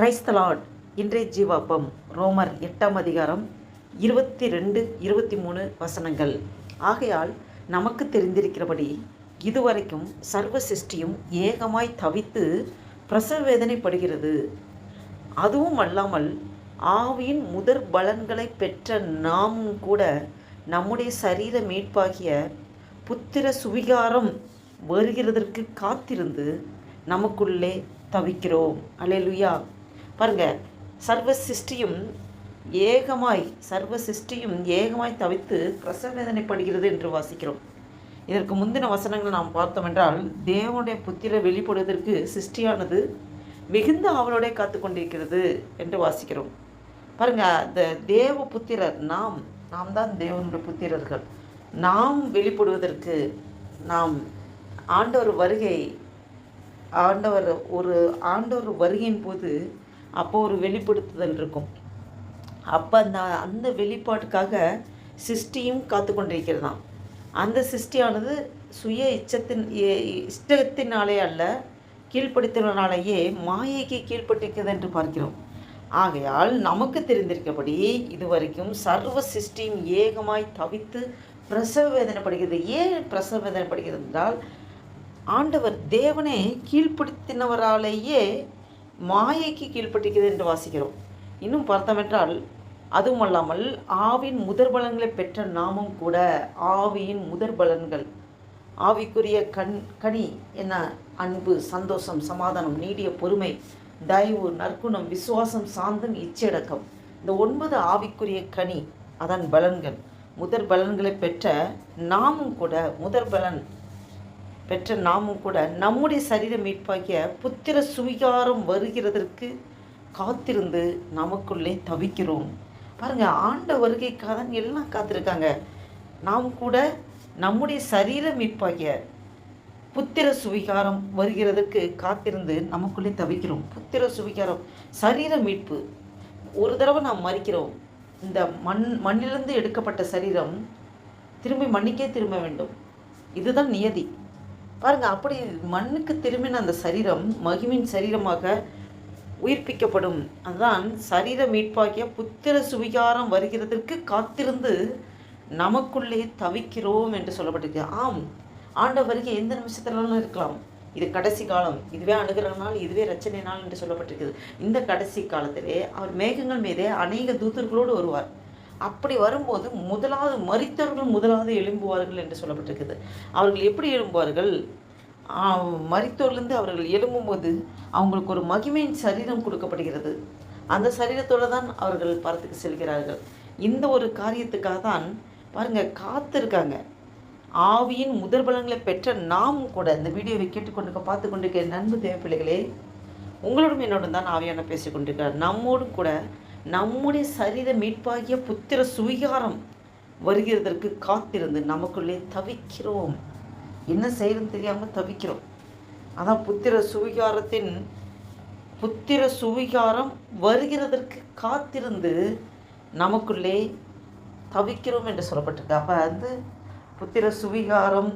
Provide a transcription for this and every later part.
கிரைஸ்தலாட் இன்றைய ஜீவாப்பம் ரோமர் எட்டாம் அதிகாரம் இருபத்தி ரெண்டு இருபத்தி மூணு வசனங்கள். ஆகையால் நமக்கு தெரிந்திருக்கிறபடி இதுவரைக்கும் சர்வ சிருஷ்டியும் ஏகமாய் தவித்து பிரசவ வேதனைப்படுகிறது. அதுவும் அல்லாமல் ஆவியின் முதற் பலன்களை பெற்ற நாமும் கூட நம்முடைய சரீர மீட்பாகிய புத்திர சுவிகாரம் வருகிறதற்கு காத்திருந்து நமக்குள்ளே தவிக்கிறோம். அலேலுயா பாருங்கள் சர்வ சிருஷ்டியும் ஏகமாய் சர்வ சிருஷ்டியும் ஏகமாய் தவித்து பிரசவ வேதனைப்படுகிறது என்று வாசிக்கிறோம். இதற்கு முந்தின வசனங்களை நாம் பார்த்தோம் என்றால் தேவனுடைய புத்திர வெளிப்படுவதற்கு சிருஷ்டியானது மிகுந்த அவளோடே காத்து கொண்டிருக்கிறது என்று வாசிக்கிறோம். பாருங்கள் அந்த தேவ புத்திரர் நாம் நாம் தான் தேவனுடைய புத்திரர்கள். நாம் வெளிப்படுவதற்கு நாம் ஆண்டவர் வருகை ஆண்டவர் ஒரு ஆண்டவர் வருகையின் போது அப்போ ஒரு வெளிப்படுத்துதல் இருக்கும். அப்போ அந்த அந்த வெளிப்பாட்டுக்காக சிருஷ்டியும் காத்து கொண்டிருக்கிறதாம். அந்த சிருஷ்டியானது சுய இச்சத்தின் இஷ்டத்தினாலே அல்ல கீழ்ப்படுத்தினாலேயே மாயைக்கு கீழ்ப்பட்டிருக்கிறது என்று பார்க்கிறோம். ஆகையால் நமக்கு தெரிந்திருக்கபடி இதுவரைக்கும் சர்வ சிருஷ்டியும் ஏகமாய் தவித்து பிரசவ வேதனைப்படுகிறது. ஏன் பிரசவ வேதனைப்படுகிறது என்றால் ஆண்டவர் தேவனை கீழ்ப்படுத்தினவராலேயே மாயைக்கு கீழ்ப்பட்டிருக்கிறது என்று வாசிக்கிறோம். இன்னும் பார்த்தமென்றால் அதுவுமல்லாமல் அதுவும் அல்லாமல் ஆவின் முதற் பலன்களை பெற்ற நாமும் கூட ஆவியின் முதற் பலன்கள் ஆவிக்குரிய கண் கனி என்ன அன்பு சந்தோஷம் சமாதானம் நீடிய பொறுமை தயவு நற்குணம் விசுவாசம் சாந்தம் இச்சையடக்கம். இந்த ஒன்பது ஆவிக்குரிய கனி அதன் பலன்கள். முதற் பலன்களை பெற்ற நாமும் கூட முதற் பலன் பெற்ற நாமும் கூட நம்முடைய சரீர மீட்பாகிய புத்திர சுவிகாரம் வருகிறதற்கு காத்திருந்து நமக்குள்ளே தவிக்கிறோம். பாருங்க ஆண்ட வருகைக்காக தான் எல்லாம் காத்திருக்காங்க. நாம் கூட நம்முடைய சரீர மீட்பாகிய புத்திர சுவிகாரம் வருகிறதற்கு காத்திருந்து நமக்குள்ளே தவிக்கிறோம். புத்திர சுவிகாரம் சரீர மீட்பு. ஒரு தடவை நாம் மறிக்கிறோம். இந்த மண் மண்ணிலிருந்து எடுக்கப்பட்ட சரீரம் திரும்பி மண்ணுக்கே திரும்ப வேண்டும். இதுதான் நியதி. பாருங்க அப்படி மண்ணுக்கு திரும்பின அந்த சரீரம் மகிமின் சரீரமாக உயிர்ப்பிக்கப்படும். அதுதான் சரீர மீட்பாகிய புத்திர சுவிகாரம் வருகிறதற்கு காத்திருந்து நமக்குள்ளே தவிக்கிறோம் என்று சொல்லப்பட்டிருக்கு. ஆம் ஆண்ட வருகை எந்த நிமிஷத்துலலாம் இருக்கலாம். இது கடைசி காலம். இதுவே அணுகிற நாள் இதுவே ரச்சனை நாள் என்று சொல்லப்பட்டிருக்கிறது இந்த கடைசி காலத்திலே அவர் மேகங்கள் மீதே அநேக தூதர்களோடு வருவார். அப்படி வரும்போது முதலாவது மறித்தவர்கள் முதலாவது எழும்புவார்கள் என்று சொல்லப்பட்டிருக்குது. அவர்கள் எப்படி எழும்புவார்கள்? மறித்தோர்லேருந்து அவர்கள் எழும்பும்போது அவங்களுக்கு ஒரு மகிமையின் சரீரம் கொடுக்கப்படுகிறது. அந்த சரீரத்தோடு தான் அவர்கள் பரத்துக்கு செல்கிறார்கள். இந்த ஒரு காரியத்துக்காக தான் பாருங்க காத்திருக்காங்க. ஆவியின் முதல் பலன்களை பெற்ற நாம் கூட இந்த வீடியோவை கேட்டுக்கொண்டு பார்த்து கொண்டிருக்கிற நண்பு தேவைப்பிள்ளைகளே உங்களோடும் என்னோடும் தான் ஆவியான பேசிக்கொண்டிருக்கிறார். நம்மோடும் கூட நம்முடைய சரீர மீட்பாகிய புத்திர சுவிகாரம் வருகிறதற்கு காத்திருந்து நமக்குள்ளே தவிக்கிறோம். என்ன செய்யறதுன்னு தெரியாமல் தவிக்கிறோம். அதான் புத்திர சுவிகாரத்தின் புத்திர சுவிகாரம் வருகிறதற்கு காத்திருந்து நமக்குள்ளே தவிக்கிறோம் என்று சொல்லப்பட்டிருக்கு. அப்போ வந்து புத்திர சுவிகாரம்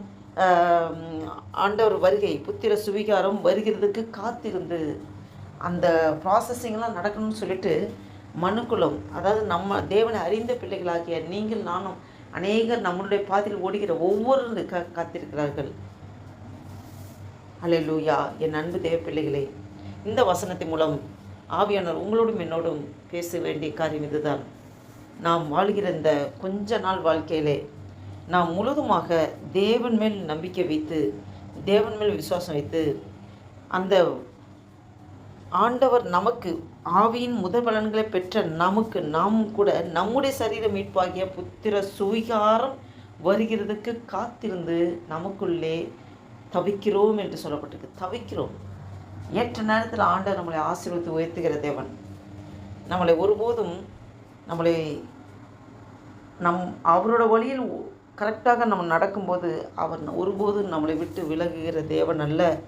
ஆண்டவர் வருகை புத்திர சுவிகாரம் வருகிறதுக்கு காத்திருந்து அந்த ப்ராசஸிங்லாம் நடக்கணும்னு சொல்லிட்டு மனுக்குலம். அதாவது நம்ம தேவனை அறிந்த பிள்ளைகளாகிய நீங்கள் நானும் அநேகர் நம்மளுடைய பாதையில் ஓடுகிற ஒவ்வொரு க காத்திருக்கிறார்கள். அல்லேலூயா என் அன்பு தேவ பிள்ளைகளே இந்த வசனத்தின் மூலம் ஆவியானவர் உங்களோடும் என்னோடும் பேச வேண்டிய காரியம் இதுதான். நாம் வாழ்கிற இந்த கொஞ்ச நாள் வாழ்க்கையிலே நாம் முழுதுமாக தேவன் மேல் நம்பிக்கை வைத்து தேவன் மேல் விசுவாசம் வைத்து அந்த ஆண்டவர் நமக்கு ஆவியின் முதல் பலன்களை பெற்ற நமக்கு நாம் கூட நம்முடைய சரீர மீட்பாகிய புத்திர சுவிகாரம் வருகிறதுக்கு காத்திருந்து நமக்குள்ளே தவிக்கிறோம் என்று சொல்லப்பட்டிருக்கு. தவிக்கிறோம். ஏற்ற நேரத்தில் ஆண்டவர் நம்மளை ஆசீர்வதித்து உயர்த்துகிற தேவன். நம்மளை ஒருபோதும் நம்மளை நம் அவரோட வழியில் கரெக்டாக நம்ம நடக்கும்போது அவர் ஒருபோதும் நம்மளை விட்டு விலகுகிற தேவன் அல்ல.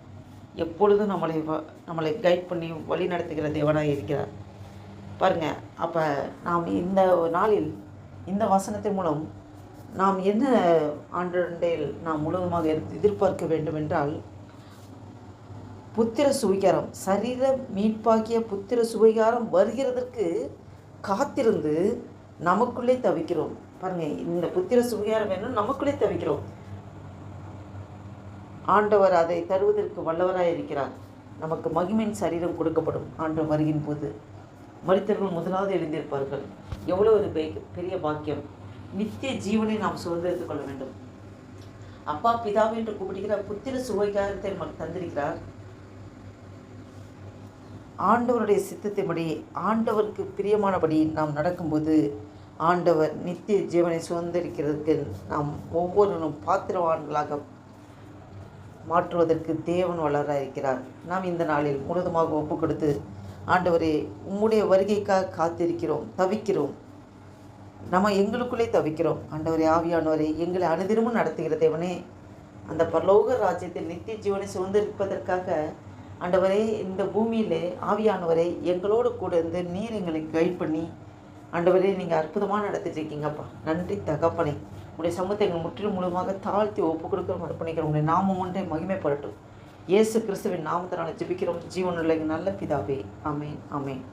எப்பொழுதும் நம்மளை வ- நம்மளை கைட் பண்ணி வழி நடத்துகிற தேவனாக இருக்கிறார். பாருங்கள் அப்போ நாம் இந்த நாளில் இந்த வசனத்தின் மூலம் நாம் என்ன ஆண்டண்டையில் நாம் முழுவதுமாக எதிர்- எதிர்பார்க்க வேண்டும் என்றால் புத்திர சுவிகாரம் சரீர மீட்பாக்கிய புத்திர சுவிகாரம் வருகிறதற்கு காத்திருந்து நமக்குள்ளே தவிக்கிறோம். பாருங்கள் இந்த புத்திர சுவிகாரம் வேணும் நமக்குள்ளே தவிக்கிறோம். ஆண்டவர் அதை தருவதற்கு வல்லவராக இருக்கிறார். நமக்கு மகிமையின் சரீரம் கொடுக்கப்படும். ஆண்டவர் வருகின் போது மரித்தவர்கள் முதலாவது எழுந்திருப்பார்கள். எவ்வளோ ஒரு பெ- பெரிய பாக்கியம். நித்திய ஜீவனை நாம் சுதந்திரித்துக் கொள்ள வேண்டும். அப்பா பிதாவை என்று கூப்பிடுகிற புத்திர சுவைகாரத்தை நமக்கு தந்திருக்கிறார். ஆண்டவருடைய சித்தத்தின்படி ஆண்டவருக்கு பிரியமானபடி நாம் நடக்கும்போது ஆண்டவர் நித்திய ஜீவனை சுதந்திரிக்கிறதுக்கு நாம் ஒவ்வொருவரும் பாத்திரவான்களாக மாற்றுவதற்கு தேவன் வளர இருக்கிறார். நாம் இந்த நாளில் முழுதுமாக ஒப்பு கொடுத்து ஆண்டவரே உம்முடைய வருகைக்காக காத்திருக்கிறோம் தவிக்கிறோம். நம்ம எங்களுக்குள்ளே தவிக்கிறோம். ஆண்டவரே ஆவியானவரே எங்களை அனுதினமும் நடத்துகிற தேவனே அந்த பரலோக ராஜ்யத்தில் நித்திய ஜீவனை சுதந்திரிப்பதற்காக ஆண்டவரே இந்த பூமியிலே ஆவியானவரை எங்களோடு கூட இருந்து நீர் எங்களை கைட் பண்ணி ஆண்டவரே நீங்கள் அற்புதமாக நடத்திட்டு இருக்கீங்கப்பா. நன்றி தகப்பனே. உடைய சமூகத்தை எங்கள் முற்றிலும் முழுமாக தாழ்த்தி ஒப்பு கொடுக்கிறோம் அர்ப்பணிக்கிறோம். உடைய நாமம் ஒன்றே மகிமைப்படட்டும். இயேசு கிறிஸ்துவின் நாமத்தினால ஜெபிக்கிறோம். ஜீவனுள்ள நல்ல பிதாவே. அமேன் அமேன்